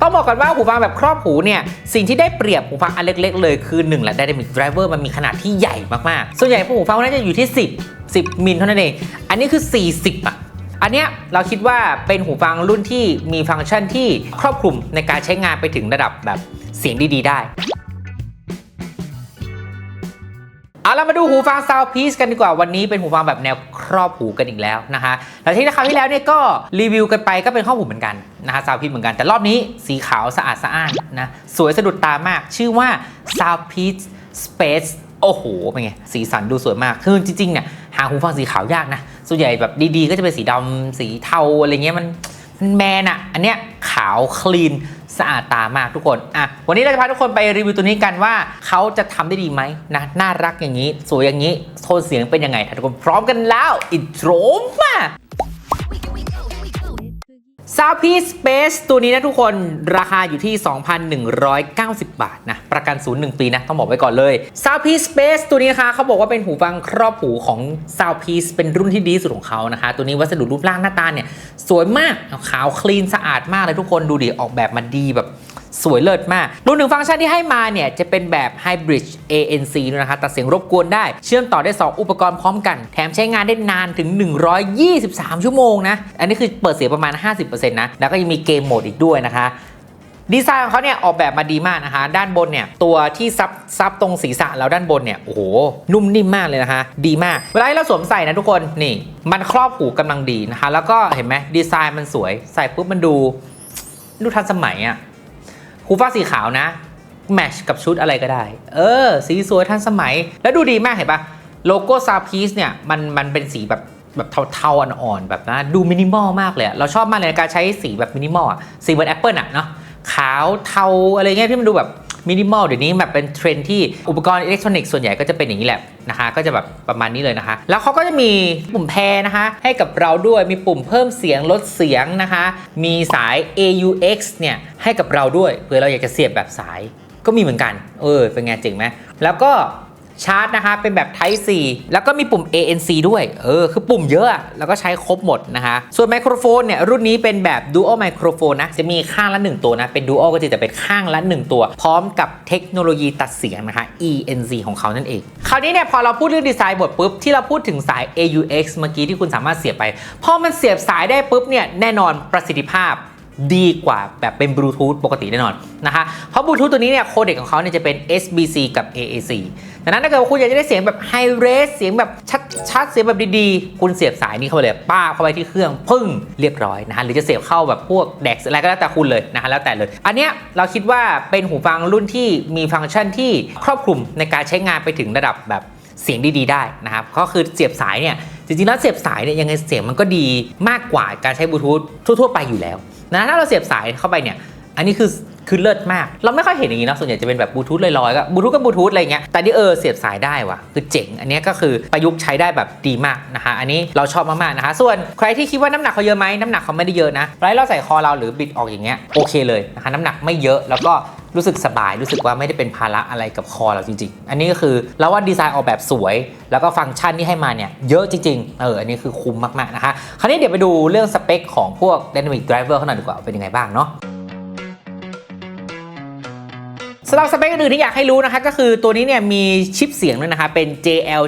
ต้องบอกก่อนว่าหูฟังแบบครอบหูเนี่ยสิ่งที่ได้เปรียบหูฟังอันเล็ก ๆ เลยคือ1แหละ Dynamic Driver มันมีขนาดที่ใหญ่มากๆ ส่วนใหญ่พวกหูฟังน่าจะอยู่ที่ 10 10 มิลเท่านั้นเอง อันนี้คือ 40อะอันเนี้ยเราคิดว่าเป็นหูฟังรุ่นที่มีฟังก์ชันที่ครอบคลุมในการใช้งานไปถึงระดับแบบเสียงดีๆได้ เอาเรามาดูหูฟัง Soundpiece กันดีกว่าวันนี้เป็นหูฟังแบบแนวครอบหูกันอีกแล้วนะคะหลังที่คราวที่แล้วเนี่ยก็รีวิวกันไปก็เป็นข้อหูเหมือนกันนะคะ Soundpiece เหมือนกันแต่รอบนี้สีขาวสะอาดสะอ้านนะสวยสะดุดตามาก ชื่อว่า Soundpiece Space โอ้โหเป็นไงสีสันดูสวยมากคือจริงๆเนี่ยหาหูฟังสีขาวยากนะส่วนใหญ่แบบดีๆ ก็จะเป็นสีดำสีเทาอะไรเงี้ยมัน แมนอะอันเนี้ยขาวคลีนสะอาดตามากทุกคนอะวันนี้เราจะพาทุกคนไปรีวิวตัวนี้กันว่าเขาจะทำได้ดีไหมนะน่ารักอย่างนี้ สวยอย่างนี้โทนเสียงเป็นยังไงถ้าทุกคนพร้อมกันแล้วอินโทรมา ซาวพีสเปซตัวนี้นะทุกคนราคาอยู่ที่ 2,190 บาทนะ ประกันศูนย์หนึ่งปีนะ ต้องบอกไว้ก่อนเลยซาวพีสเปซตัวนี้นะคะเขาบอกว่าเป็นหูฟังครอบหูของซาวพีสเป็นรุ่นที่ดีสุดของเขานะคะ ตัวนี้วัสดุรูปร่างหน้าตาเนี่ย สวยมากขาวคลีนสะอาดมากเลยทุกคนดูดิออกแบบมาดีแบบ สวยเลิศมากรวมถึงฟังก์ชันที่ให้มาเนี่ย จะเป็นแบบ Hybrid ANC ด้วยนะคะตัดเสียงรบกวนได้ เชื่อมต่อได้ 2 อุปกรณ์พร้อมกัน แถมใช้งานได้นานถึง 123 ชั่วโมงนะ อันนี้คือเปิดเสียงประมาณ 50%นะ แล้วก็ยังมีเกมโหมดอีกด้วยนะคะดีไซน์ของเขาเนี่ยออกแบบมาดีมากนะคะ ด้านบนเนี่ยตัวที่ซับซับตรงศีรษะแล้วด้านบนเนี่ยโอ้โหนุ่มนิ่มมากเลยนะคะ ดีมาก เวลาที่เราสวมใส่นะทุกคนนี่ มันครอบหูกำลังดีนะคะ แล้วก็เห็นไหมดีไซน์มันสวยใส่ปุ๊บมันดู ดูทันสมัยอะ หูฟ้าสีขาวนะแมชกับชุดอะไรก็ได้ เออ สีสวยทันสมัย แล้วดูดีมากเห็นปะโลโก้ซาพีสเนี่ยมันมันเป็นสีแบบแบบเทาๆอ่อนๆแบบนะดูมินิมอลมากเลย เราชอบมากเลยการใช้สีแบบมินิมอลสีเหมือนแอปเปิลอะเนาะขาวเทาอะไรเงี้ยที่มันดูแบบ มินิมอลเดี๋ยวนี้แบบเป็นเทรนที่อุปกรณ์อิเล็กทรอนิกส์ส่วนใหญ่ก็จะเป็นอย่างนี้แหละนะคะ ก็จะแบบประมาณนี้เลยนะคะ แล้วเขาก็จะมีปุ่มแพรนะคะ ให้กับเราด้วยมีปุ่มเพิ่มเสียงลดเสียงนะคะ มีสาย AUX เนี่ยให้กับเราด้วยเผื่อเราอยากจะเสียบแบบสายก็มีเหมือนกัน เออเป็นไงเจ๋งไหมแล้วก็ ชาร์จนะคะเป็นแบบ Type C แล้วก็มีปุ่ม ANC ด้วยเออคือปุ่มเยอะแล้วก็ใช้ครบหมดนะคะส่วนไมโครโฟนเนี่ยรุ่นนี้เป็นแบบ Dual Microphone นะจะมีข้างละ 1 ตัวนะเป็น Dual ก็จริงแต่เป็นข้างละ 1 ตัว พร้อมกับเทคโนโลยีตัดเสียงนะคะ ENC ของเขานั่นเอง คราวนี้เนี่ยพอเราพูดเรื่องดีไซน์หมดปุ๊บที่เราพูดถึงสาย AUX เมื่อกี้ที่คุณสามารถเสียบไปพอมันเสียบสายได้ปุ๊บเนี่ยแน่นอนประสิทธิภาพดีกว่าแบบเป็นบลูทูธปกติแน่นอนนะคะ เพราะบลูทูธตัวนี้เนี่ยโคเด็กของเขาเนี่ยจะเป็น SBC กับ AAC ดังนั้นถ้าเกิดคุณอยากจะได้เสียงแบบไฮเรสเสียงแบบชัดๆเสียงแบบดีๆ คุณเสียบสายนี้เข้าไปเลยป้าเข้าไปที่เครื่องพึ่งเรียบร้อยนะคะหรือจะเสียบเข้าแบบพวกแดกอะไรก็แล้วแต่คุณเลยนะคะแล้วแต่เลย อันเนี้ยเราคิดว่าเป็นหูฟังรุ่นที่มีฟังก์ชันที่ครอบคลุมในการใช้งานไปถึงระดับแบบเสียงดีๆ ได้นะครับก็คือเสียบสายเนี่ยจริงๆแล้วเสียบสายเนี่ยยังไงเสียงมันก็ดีมากกว่าการใช้บลูทูธทั่วๆไปอยู่แล้วนะถ้าเราเสียบสายเข้าไปเนี่ย อันนี้คือคือเลิศมาก เราไม่ค่อยเห็นอย่างนี้นะส่วนใหญ่จะเป็นแบบบลูทูธลอยๆก็บลูทูธก็บบลูทูธอะไรเงี้ยแต่นี่เออเสียบสายได้ว่ะคือเจ๋ง อันนี้ก็คือประยุกต์ใช้ได้แบบดีมากนะคะอันนี้เราชอบมากๆนะคะ ส่วนใครที่คิดว่าน้ำหนักเขาเยอะไหมน้ำหนักเขาไม่ได้เยอะนะไว้เราใส่คอเราหรือบิดออกอย่างเงี้ยโอเคเลยนะคะน้ำหนักไม่เยอะแล้วก็รู้สึกสบายรู้สึกว่าไม่ได้เป็นภาระอะไรกับคอเราจริง ๆ อันนี้ก็คือเราว่าดีไซน์ออกแบบสวย แล้วก็ฟังก์ชันที่ให้มาเนี่ยเยอะจริงๆเอออันนี้คือคุ้มมากๆนะคะคราวนี้เดี๋ยวไปดูเรื่องสเปคของพวก Dynamic Driver เขาหน่อยดีกว่าเป็นยังไงบ้างเนาะ สำหรับสเปคอื่นที่อยากให้รู้นะคะก็คือตัวนี้เนี่ยมีชิปเสียงด้วยนะคะเป็น JL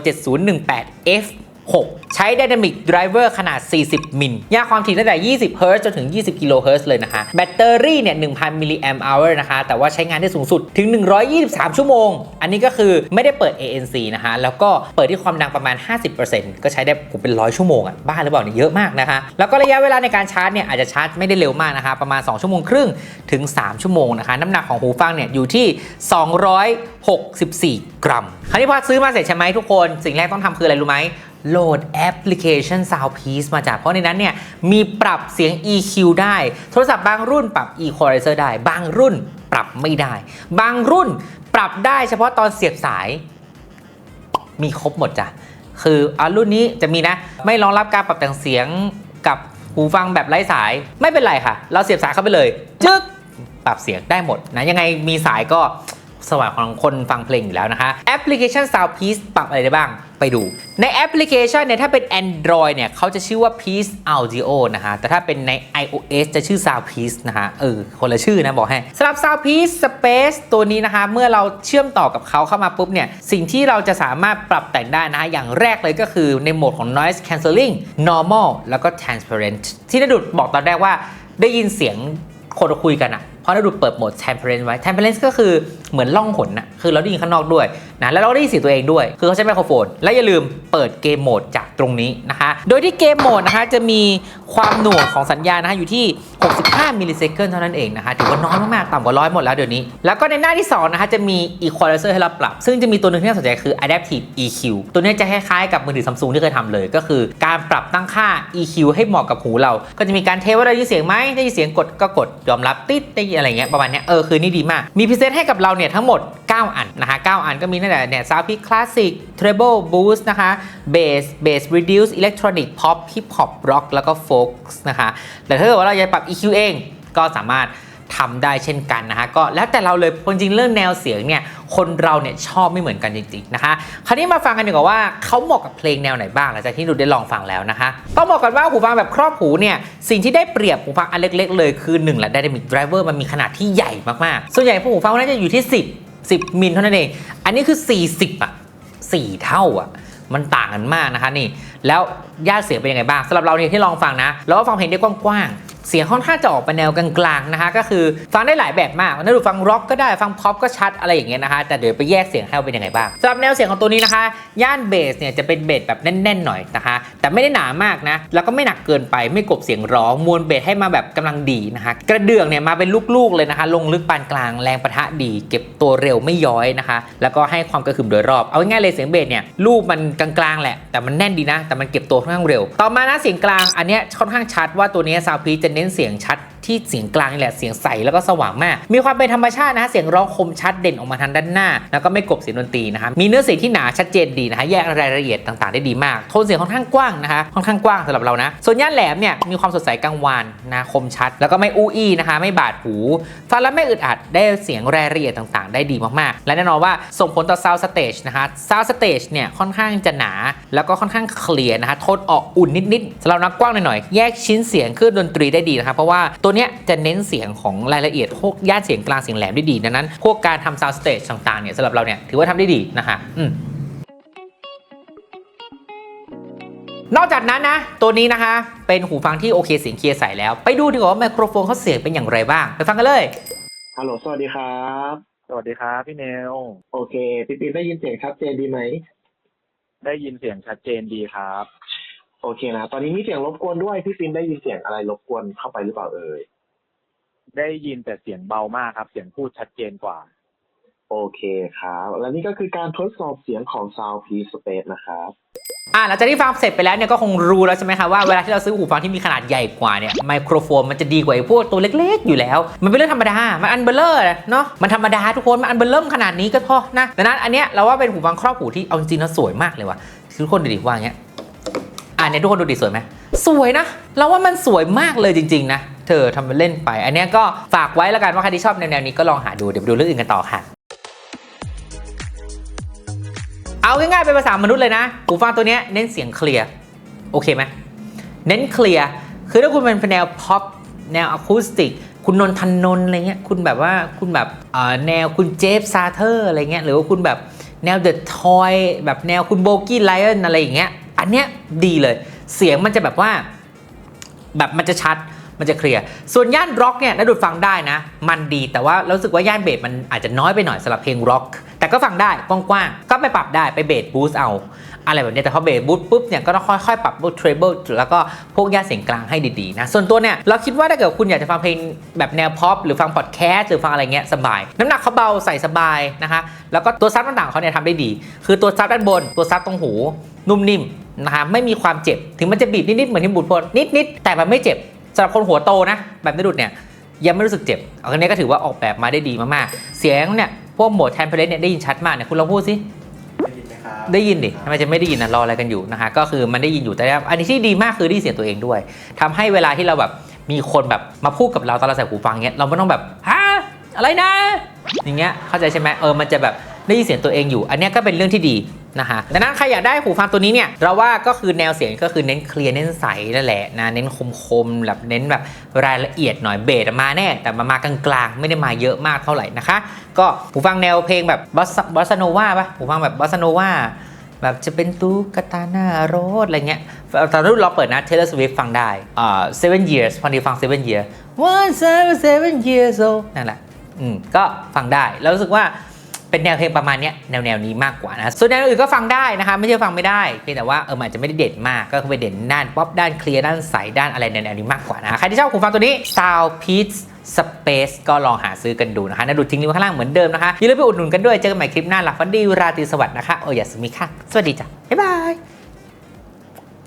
7018 F 6 ใช้ Dynamic Driver ขนาด 40 มิลยาความถี่ตั้งแต่ 20 Hz จนถึง 20 กิโลเฮิรตซ์เลยนะคะ แบตเตอรี่เนี่ย 1,000 มิลลิแอมป์อนะคะ แต่ว่าใช้งานได้สูงสุดถึง 123 ชั่วโมง อันนี้ก็คือไม่ได้เปิด ANC นะคะ แล้วก็เปิดที่ความดังประมาณ 50%ก็ใช้ได้ผมเป็นร้อยชั่วโมงอะ บ้าหรือเปล่าเนี่ยเยอะมากนะคะ แล้วก็ระยะเวลาในการชาร์จเนี่ยอาจจะชาร์จไม่ได้เร็วมากนะคะ ประมาณ 2 ชั่วโมงครึ่งถึง 3 ชั่วโมงนะคะ น้ำหนักของหูฟังเนี่ยอยู่ที่ 264 กรัม คราวนี้พอซื้อมาเสร็จใช่ไหมทุกคน สิ่งแรกต้องทำคืออะไรรู้ไหม โหลดแอปพลิเคชัน Soundpiece มาจากเพราะในนั้นเนี่ยมีปรับเสียง EQ ได้ โทรศัพท์บางรุ่นปรับ Equalizer ได้ บางรุ่นปรับไม่ได้ บางรุ่นปรับได้เฉพาะตอนเสียบสาย มีครบหมดจ้ะ คืออะรุ่นนี้จะมีนะ ไม่รองรับการปรับแต่งเสียงกับหูฟังแบบไร้สาย ไม่เป็นไรค่ะ เราเสียบสายเข้าไปเลย จึ๊ก ปรับเสียงได้หมดนะ ยังไงมีสายก็สว่างของคนฟังเพลงอยู่แล้วนะคะ แอปพลิเคชัน Soundpiece ปรับอะไรได้บ้าง ไปดู ในแอปพลิเคชันเนี่ยถ้าเป็น Android เนี่ยเขาจะชื่อว่า Peace Audio นะฮะแต่ถ้าเป็นใน iOS จะชื่อ Sound Peace นะฮะเออคนละชื่อนะบอกให้สำหรับ Sound Peace Space ตัวนี้นะคะเมื่อเราเชื่อมต่อกับเขาเข้ามาปุ๊บเนี่ยสิ่งที่เราจะสามารถปรับแต่งได้นะฮะอย่างแรกเลยก็คือในโหมดของ noise cancelling normal แล้วก็ transparent ที่นดุดบอกตอนแรกว่าได้ยินเสียงคนคุยกันอะ เพราะนดุดเปิดโหมด transparent ไว้ transparent ก็คือเหมือนล่องหนนะคือเราได้ยินข้างนอกด้วยนะแล้วเราได้ยินเสียงตัวเองด้วย คือเขาใช้ไมโครโฟน และอย่าลืมเปิดเกมโหมดจากตรงนี้นะคะ โดยที่เกมโหมดนะคะจะมีความหน่วงของสัญญาณนะคะอยู่ที่ 5มิลลิเซคันเท่านั้นเองนะคะถือว่าน้อยมากๆ ต่ำกว่าร้อยหมดแล้วเดี๋ยวนี้ แล้วก็ในหน้าที่ 2 นะคะจะมี equalizer ให้เราปรับ ซึ่งจะมีตัวหนึ่งที่น่าสนใจคือ adaptive EQ ตัวนี้จะคล้ายๆกับมือถือซัมซุงที่เคยทำเลย ก็คือการปรับตั้งค่า EQ ให้เหมาะกับหูเรา ก็จะมีการเทว่าเราได้ยินเสียงไหมได้ยินเสียงกดก็กดยอมรับติดได้ยินอะไรเงี้ยประมาณเนี้ยเออคือนี่ดีมาก มีพิเศษให้กับเราเนี่ยทั้งหมด 9 อันนะคะ9อันก็มีตั้งแต่เนี่ย Sound Peak Classic Treble Boost นะคะ Bass Bass Reduce Electronic Pop Hip Hop Rock แล้วก็ Folk นะคะแต่ถ้าเกิดว่าเราอยากปรับ EQ เอง ก็สามารถทำได้เช่นกันนะคะก็แล้วแต่เราเลยจริงเรื่องแนวเสียงเนี่ยคนเราเนี่ยชอบไม่เหมือนกันจริงๆนะคะคราวนี้มาฟังกันดีกว่าว่าเขาเหมาะกับเพลงแนวไหนบ้างหลังจากที่ดูได้ลองฟังแล้วนะคะต้องบอกกันว่าหูฟังแบบครอบหูเนี่ยสิ่งที่ได้เปรียบหูฟังอันเล็ก ๆ เลยคือ1แหละ Dynamic Driver มันมีขนาดที่ใหญ่มากๆส่วนใหญ่พวกหูฟังน่าจะอยู่ที่ 10 10มิลเท่านั้นเองอันนี้คือ 40อะ4เท่าอะมันต่างกันมากนะคะนี่แล้วย่าเสียงเป็นยังไงบ้างสำหรับเราเนี่ยที่ลองฟังนะแล้วก็ฟังเพลงได้กว้างๆ เสียงค่อนข้างจะออกไปแนวกลางๆนะคะก็คือฟังได้หลายแบบมากน่าดูฟังร็อกก็ได้ฟังพ็อปก็ชัดอะไรอย่างเงี้ยนะคะแต่เดี๋ยวไปแยกเสียงให้ว่าเป็นยังไงบ้างสำหรับแนวเสียงของตัวนี้นะคะย่านเบสเนี่ยจะเป็นเบสแบบแน่นๆหน่อยนะคะแต่ไม่ได้หนามากนะแล้วก็ไม่หนักเกินไปไม่กบเสียงร้องมวลเบสให้มาแบบกำลังดีนะคะกระเดื่องเนี่ยมาเป็นลูกๆเลยนะคะ ลงลึกปานกลางแรงปะทะดี เก็บตัวเร็วไม่ย้อยนะคะ แล้วก็ให้ความกระหึ่มโดยรอบเอาง่ายๆเลยเสียงเบสเนี่ยรูปมันกลางๆแหละแต่มันแน่นดีนะ แต่มันเก็บตัวค่อนข้างเร็ว ต่อมานะเสียงกลางอันเนี้ยค่อนข้างชัดว่าตัวนี้ซาวพีจะเน้นเสียงชัด ที่เสียงกลางนี่แหละเสียงใสแล้วก็สว่างมาก มีความเป็นธรรมชาตินะฮะเสียงร้องคมชัดเด่นออกมาทางด้านหน้า แล้วก็ไม่กบเสียงดนตรีนะคะมีเนื้อเสียงที่หนาชัดเจนดีนะคะแยกรายละเอียดต่างๆ ได้ดีมาก โทนเสียงค่อนข้างกว้างนะคะค่อนข้างกว้างสำหรับเรานะ ส่วนย่านแหลมเนี่ยมีความสดใสกลางวานนะคมชัด แล้วก็ไม่อู้อี้นะคะไม่บาดหูฟังแล้วไม่อึดอัดได้เสียงรายละเอียดต่างๆ ได้ดีมากๆ และแน่นอนว่าส่งผลต่อซาวสเตจนะคะซาวสเตจเนี่ยค่อนข้างจะหนา แล้วก็ค่อนข้างเคลียร์นะคะโทนออกอุ่นนิดๆสำหรับนักกว้างหน่อยๆแยกชิ้นเสียงขึ้นดนตรีได้ดีนะคะเพราะว่าตัวเนี้ยจะเน้นเสียงของรายละเอียดพวกย่านเสียงกลางเสียงแหลมได้ดีดังนั้น พวกการทำซาวสเตจต่างๆเนี่ยสำหรับเราเนี่ยถือว่าทำได้ดีนะคะอืมนอกจากนั้นนะ ตัวนี้นะคะ เป็นหูฟังที่โอเคเสียงเคลียร์ใสแล้ว ไปดูดีกว่าว่าไมโครโฟนเขาเสียงเป็นอย่างไรบ้าง ไปฟังกันเลย ฮัลโหล สวัสดีครับ สวัสดีครับ พี่เนลโอเค พี่ปิ๊บได้ยินเสียงชัดเจนดีไหม ได้ยินเสียงชัดเจนดีครับ โอเคนะ ตอนนี้มีเสียงรบกวนด้วย พี่ปิ๊บได้ยินเสียงอะไรรบกวนเข้าไปหรือเปล่าเอ่ย ได้ยินแต่เสียงเบามากครับ เสียงพูดชัดเจนกว่า โอเคครับ และนี่ก็คือการทดสอบเสียงของ Sound p Space นะครับอ่าหลังจากที่ฟังเสร็จไปแล้วเนี่ยก็คงรู้แล้วใช่ไหมคะว่าเวลาที่เราซื้อหูฟังที่มีขนาดใหญ่กว่าเนี่ยไมโครโฟนมันจะดีกว่าไอ้พวกตัวเล็ก ๆ อยู่แล้ว มันเป็นเรื่องธรรมดา มันอันเบลเลอร์เนาะมันธรรมดาทุกคน มันอันเบลเริ่มขนาดนี้ก็พอนะดังนั้นอันเนี้ยเราว่าเป็นหูฟังครอบหูที่เอาจริงๆแล้วสวยมากเลยว่ะทุกคนดูดิว่าอย่างเงี้ย อ่าเนี่ยทุกคนดูดิสวยไหมสวยนะ เราว่ามันสวยมากเลยจริง ๆ นะ เธอทำมันเล่นไป อันนี้ก็ฝากไว้แล้วกันว่าใครที่ชอบแนวๆนี้ก็ลองหาดูเดี๋ยวไปดูเรื่องอื่นกันต่อค่ะเอาง่ายๆเป็นภาษามนุษย์เลยนะหูฟังตัวนี้เน้นเสียงเคลียร์โอเคไหมเน้นเคลียร์คือถ้าคุณเป็นแนวพ็อปแนวอะคูสติกคุณนนทนนท์อะไรเงี้ยคุณแบบว่าคุณแบบแนวคุณเจฟซาเธอร์อะไรเงี้ยหรือว่าคุณแบบแนวเดอะทอยแบบแนวคุณโบกี้ไลออนอะไรอย่างเงี้ย อันเนี้ยดีเลย เสียงมันจะแบบว่า แบบมันจะชัด มันจะเคลียร์ ส่วนย่านร็อกเนี่ยน่าดูดฟังได้นะ มันดีแต่ว่าเรารู้สึกว่าย่านเบสมันอาจจะน้อยไปหน่อยสำหรับเพลงร็อก แต่ก็ฟังได้กว้างๆ ก็ไปปรับได้ไปเบสบูสต์เอา อะไรแบบนี้แต่พอเบสบูสต์ปุ๊บเนี่ยก็ต้องค่อยๆ ปรับพวกเทรเบิลแล้วก็พวกย่านเสียงกลางให้ดีๆนะ ส่วนตัวเนี่ยเราคิดว่าถ้าเกิดคุณอยากจะฟังเพลงแบบแนวพ็อปหรือฟังพอดแคสต์หรือฟังอะไรเงี้ยสบาย น้ำหนักเขาเบาใส่สบายนะคะ แล้วก็ตัวซับต่างๆเขาเนี่ยทำได้ดี คือตัวซับด้านบน ตัวซับตรงหู นุ่มนิ่มนะคะไม่มีความเจ็บ ถึงมันจะบีบนิดๆเหมือนที่บุตรพลนิดๆแต่มันไม่เจ็บ สำหรับคนหัวโตนะ แบบนิรุดเนี่ยยังไม่รู้สึกเจ็บอันนี้ก็ถือว่าออกแบบมาได้ดีมากๆ เสียงเนี่ยพวกโหมดแทนเพลนเนี่ยได้ยินชัดมากเนี่ยคุณลองพูดสิได้ยินดิทำไมจะไม่ได้ยินนะรออะไรกันอยู่นะคะก็คือมันได้ยินอยู่แต่ว่าอันนี้ที่ดีมากคือได้ยินเสียงตัวเองด้วยทำให้เวลาที่เราแบบมีคนแบบมาพูดกับเราตอนเราใส่หูฟังเงี้ยเราไม่ต้องแบบฮะอะไรนะ อย่างเงี้ยเข้าใจใช่ไหมเออมันจะแบบได้ยินเสียงตัวเองอยู่ อันเนี้ยก็เป็นเรื่องที่ดี นะคะดังนั้นใครอยากได้หูฟังตัวนี้เนี่ยเราว่าก็คือแนวเสียงก็คือเน้นเคลียร์เน้นใสนั่นแหละนะเน้นคมๆแบบเน้นแบบรายละเอียดหน่อยเบสมาแน่ แต่มามากลางๆ ไม่ได้มาเยอะมากเท่าไหร่นะคะ ก็หูฟังแนวเพลงแบบบอสโนวาปะหูฟังแบบบอสโนวาแบบจะเป็นตู้กตาหน้ารถอะไรเงี้ยตอนรุ่นเราเปิดนะ Taylor Swift ฟังได้อ่า seven years พอดีฟัง seven years one seven seven years old นั่นแหละอืมก็ฟังได้ แล้วรู้สึกว่า เป็นแนวเพลงประมาณนี้แนวแนวนี้มากกว่านะส่วนแนวอื่นก็ฟังได้นะคะไม่ใช่ฟังไม่ได้เพียงแต่ว่าเออมันอาจจะไม่ได้เด่นมากก็คือไปเด่นด้านป๊อปด้านเคลียร์ด้านใสด้านอะไรแนวแนี้มากกว่านะใครที่ชอบหูฟังตัวนี้ Sound Peace Space ก็ลองหาซื้อกันดูนะคะนะดูทิ้งลิงก์ข้างล่างเหมือนเดิมนะคะอย่าลืมไปอุดหนุนกันด้วยเจอกันใหม่คลิปหน้าหลับฟันดีราตรีสวัสดิ์นะคะโอ้ยาสมิค่ะสวัสดีจ้ะบ๊ายบาย